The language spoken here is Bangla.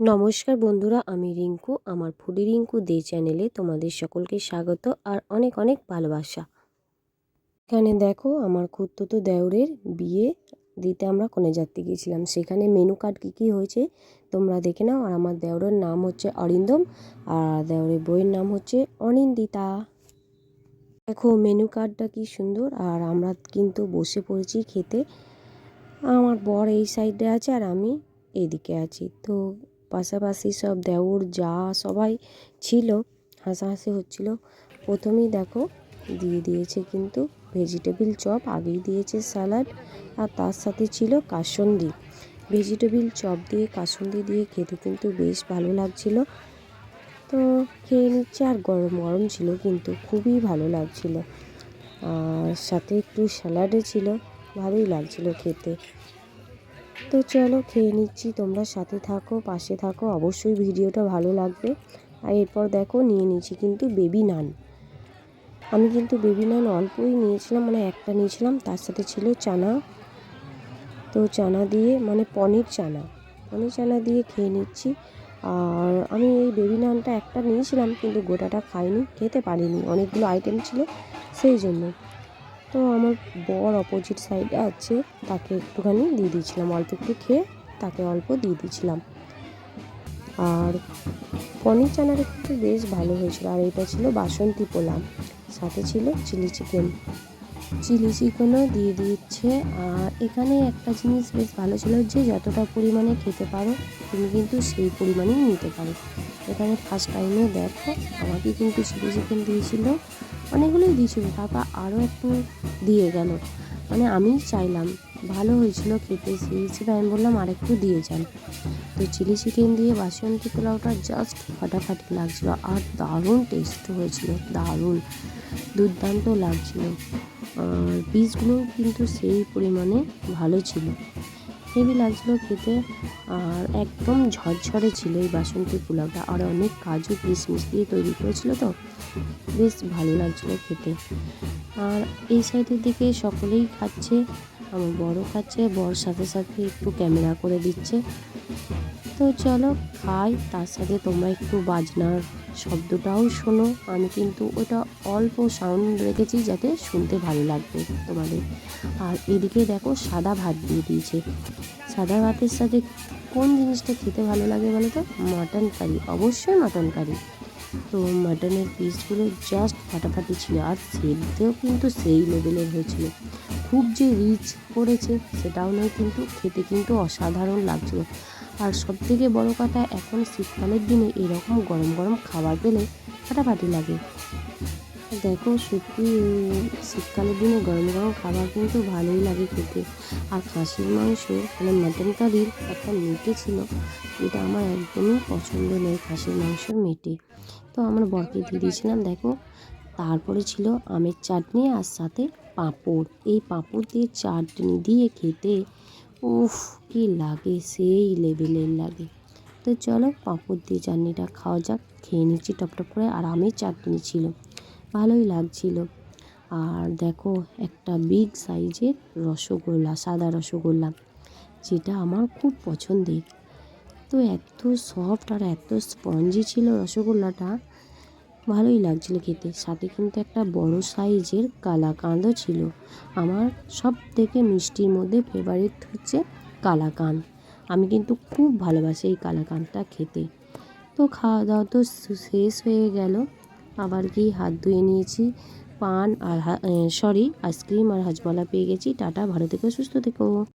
নমস্কার বন্ধুরা, আমি রিঙ্কু, আমার ফুডি রিঙ্কু দে চ্যানেলে তোমাদের সকলকে স্বাগত আর অনেক অনেক ভালোবাসা। এখানে দেখো, আমার তো দেওরের বিয়ে দিতে আমরা কোনে যাত্রী গিয়েছিলাম। সেখানে মেনু কার্ড কী কী হয়েছে তোমরা দেখে নাও। আর আমার দেওরের নাম হচ্ছে অরিন্দম আর দেওরের বইয়ের নাম হচ্ছে অনিন্দিতা। দেখো মেনু কার্ডটা কি সুন্দর। আর আমরা কিন্তু বসে পড়েছি খেতে। আমার বর এই সাইডে আছে আর আমি এদিকে আছি। তো পাশাপাশি সব দেওর যা সবাই ছিল, হাসাহাসি হচ্ছিল। প্রথমেই দেখো, দিয়ে দিয়েছে কিন্তু ভেজিটেবিল চপ, আগেই দিয়েছে স্যালাড, আর তার সাথে ছিল কাসন্দি। ভেজিটেবিল চপ দিয়ে কাসন্দি দিয়ে খেতে কিন্তু বেশ ভালো লাগছিল। তো খেয়ে নিচ্ছে, আর গরম গরম ছিল কিন্তু খুবই ভালো লাগছিল। আর সাথে একটু স্যালাডও ছিল, ভালোই লাগছিল খেতে। তো চলো খেয়ে নিচ্ছি, তোমরা সাথে থাকো, পাশে থাকো, অবশ্যই ভিডিওটা ভালো লাগবে। আর এরপর দেখো নিয়ে নিয়েছি কিন্তু বেবি নান আমি কিন্তু বেবি নান অল্পই নিয়েছিলাম মানে একটা নিয়েছিলাম, তার সাথে ছিল চানা। তো চানা দিয়ে মানে পনির চানা। পনির চানা দিয়ে খেয়ে নিচ্ছি। আর আমি এই বেবি নানটা একটা নিয়েছিলাম, কিন্তু গোটাটা খাইনি, খেতে পারিনি। অনেকগুলো আইটেম ছিল, সেই জন্য। তো আমার বর অপোজিট সাইডে আছে, তাকে একটুখানি দিয়ে দিয়েছিলাম, অল্প একটু খেয়ে তাকে অল্প দিয়ে দিয়েছিলাম। আর পনির চানাটা কিন্তু বেশ ভালো হয়েছিল, আর এটা ছিল বাসন্তী পোলাম সাথে ছিল চিলি চিকেন। চিলি চিকেনও দিয়ে দিচ্ছে আর এখানে একটা জিনিস বেশ ভালো ছিল যে, যতটা পরিমাণে খেতে পারো, তুমি কিন্তু সেই পরিমাণেই নিতে পারো। এখানে ফার্স্ট টাইমে দেখো, আমাকে কিন্তু চিলি চিকেন দিয়েছিল। অনেকগুলোই দিয়েছিল তারপর আরও একটু দিয়ে গেল। মানে আমি চাইলাম, ভালো হয়েছিল খেতে, সেই হিসেবে আমি বললাম আরেকটু দিয়ে যান। তো চিলি চিকেন দিয়ে বাসন্তী পোলাওটা জাস্ট ফাটাফাটি লাগছিল আর দারুণ টেস্ট হয়েছিল, দারুণ। দুর্দান্ত লাগছিল। আর পিসগুলো কিন্তু সেই পরিমাণে ভালো ছিল। হেভি লাগছিল খেতে আর একদম ঝরঝরে ছিল এই বাসন্তী পোলাওটা। আর অনেক কাজু কিশমিশ দিয়ে তৈরি করেছিল তো, বেশ ভালো লাগছিল খেতে। আর এই সাইডের দিকে সকলেই খাচ্ছে, আমার বড় খাচ্ছে, বর সাথে সাথে একটু ক্যামেরা করে দিচ্ছে। তো চলো খাই, তার সাথে তোমরা একটু বাজনার শব্দটাও শোনো, আমি কিন্তু ওটা অল্প সাউন্ড রেখেছি যাতে শুনতে ভালো লাগবে তোমাদের। আর এদিকে দেখো সাদা ভাত দিয়ে দিয়েছে। সাদা ভাতের সাথে কোন জিনিসটা খেতে ভালো লাগে বলো তো? মাটন কারি অবশ্যই মাটন কারি তো মাটনের পিসগুলো জাস্ট ফাটাফাটি ছিল আর সেদ্ধেও কিন্তু সেই লেভেলের হয়েছিল। খুব যে রিচ করেছে সেটাও নয়, কিন্তু খেতে কিন্তু অসাধারণ লাগছিল। আর সব থেকে বড়ো কথা, এখন শীতকালের দিনে এরকম গরম গরম খাবার পেলে ফাটাফাটি লাগে। দেখো সত্যি, শীতকালের দিনে গরম গরম খাবার কিন্তু ভালোই লাগে খেতে। আর খাসির মাংস মানে মাটন কারির একটা মেটে ছিল, এটা আমার একদমই পছন্দ নয় খাসির মাংসর মেটে। তো আমার বরকে দিয়ে দিয়েছিলাম, দেখো, তারপরে ছিল আমের চাটনি আর সাথে পাঁপড়। এই পাঁপড় দিয়ে চাটনি দিয়ে খেতে উফ, কি লাগে, সেই লেভেলের লাগে। তো চলো, পাঁপড় দিয়ে চাটনিটা খাওয়া যাক। খেয়ে নিচ্ছি টপ টপ করে, আর আমের চাটনি ছিল। ভালোই লাগছিল। আর দেখো, একটা বিগ সাইজের রসগোল্লা, সাদা রসগোল্লা, যেটা আমার খুব পছন্দের। তো এত সফট আর এত স্পঞ্জি ছিল রসগোল্লাটা। ভালোই লাগছিল খেতে। সাথে কিন্তু একটা বড় সাইজের কালাকাঁদও ছিল। আমার সব থেকে মিষ্টির মধ্যে ফেভারিট হচ্ছে কালাকাঁদ। আমি কিন্তু খুব ভালোবাসি এই কালাকাঁদটা খেতে। তো খাওয়া দাওয়া তো শেষ হয়ে গেল। আবার কি হাত ধুয়ে নিয়েছি। পান আর সরি আইসক্রিম আর হাজমলা পেয়ে গেছি। টাটা, ভালো থেকো, সুস্থ থেকো।